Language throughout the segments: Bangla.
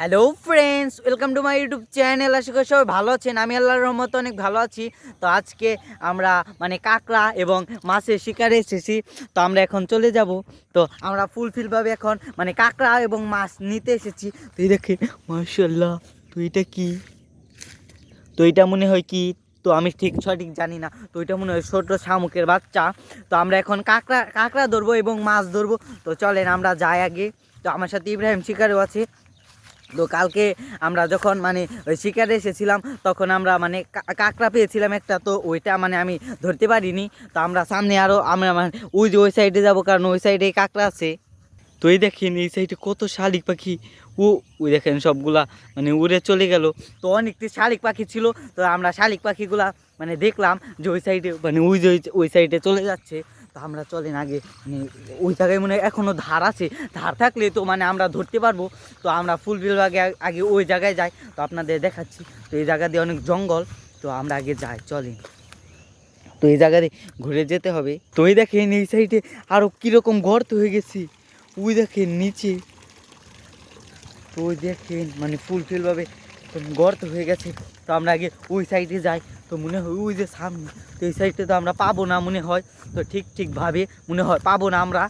Hello friends welcome to my YouTube channel আশা করি সবাই ভালো আছেন। আমি আল্লাহর রহমতে অনেক ভালো আছি। তো আজকে আমরা মানে কাঁকড়া এবং মাছের শিকারে এসেছি। তো আমরা এখন চলে যাব। তো আমরা ফুলফিলভাবে এখন মানে কাঁকড়া এবং মাছ নিতে এসেছি। তুই দেখে মার্শাল্লাহ তুই এটা কি? তো এটা মনে হয় কি? তো আমি ঠিক সঠিক জানি না। তো এটা মনে হয় ছোটো শামুকের বাচ্চা। তো আমরা এখন কাঁকড়া কাঁকড়া ধরবো এবং মাছ ধরবো। তো চলেন আমরা যাই আগে। তো আমার সাথে ইব্রাহিম শিকারও আছে। তো কালকে আমরা যখন মানে ওই শিকারে এসেছিলাম, তখন আমরা মানে কাঁকড়া পেয়েছিলাম একটা, তো ওইটা মানে আমি ধরতে পারিনি। তো আমরা সামনে আরও আমরা মানে ওই যে ওই সাইডে যাব, কারণ ওই সাইডে কাঁকড়া আছে। তো এই দেখেন, এই সাইডে কত শালিক পাখি। ও, ওই দেখেন সবগুলা মানে উড়ে চলে গেল। তো অনেকটি শালিক পাখি ছিল, তো আমরা শালিক পাখিগুলা মানে দেখলাম যে ওই সাইডে মানে ওই যে ওই সাইডে চলে যাচ্ছে। তো আমরা চলেন আগে মানে ওই জায়গায় মানে এখনও ধার আছে। ধার থাকলে তো মানে আমরা ধরতে পারব। তো আমরা ফুল বিল আগে আগে ওই জায়গায় যাই। তো আপনাদের দেখাচ্ছি। তো এই জায়গা দিয়ে অনেক জঙ্গল। তো আমরা আগে যাই, চলেন। তো এই জায়গা দিয়ে ঘুরে যেতে হবে। তো এই দেখেন, এই সাইডে আরও কীরকম গর্ত হয়ে গেছি। ওই দেখেন, নিচে। তো ওই দেখেন মানে ফুলফিলভাবে গর্ত হয়ে গেছে, তো আমরা আগে ওই সাইডে যাই। তো মনে হয় ওই যে সামনে, তো এই সাইডে তো আমরা পাবো না মনে হয়। তো ঠিক ঠিকভাবে মনে হয় পাবো না আমরা।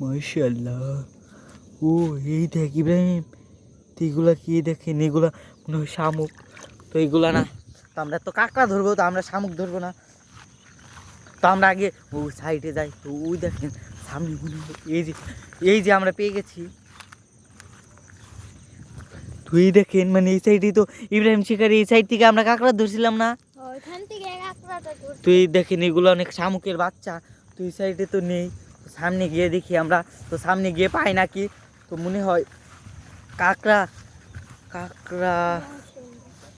মার্শাল্লাহ ও, এই দেখ ইব্রাহিম, তো এগুলা কি দেখেন? এগুলা মনে হয় শামুক। তো এইগুলা না, তো আমরা তো কাঁকড়া ধরবো, তো আমরা শামুক ধরবো না। তো আমরা আগে ও সাইডে যাই। তো ওই দেখেন, সামনে মনে হয় এই যে এই যে আমরা পেয়ে গেছি। তো এই দেখেন মানে এই সাইডে তো ইব্রাহিম শিকারি এই সাইড থেকে আমরা কাঁকড়া ধরছিলাম না। তুই দেখেন এগুলো অনেক শামুকের বাচ্চা। তুই সাইডে তো নেই। সামনে গিয়ে দেখি আমরা তো সামনে গিয়ে পাই নাকি। তো মনে হয় কাঁকড়া কাঁকড়া।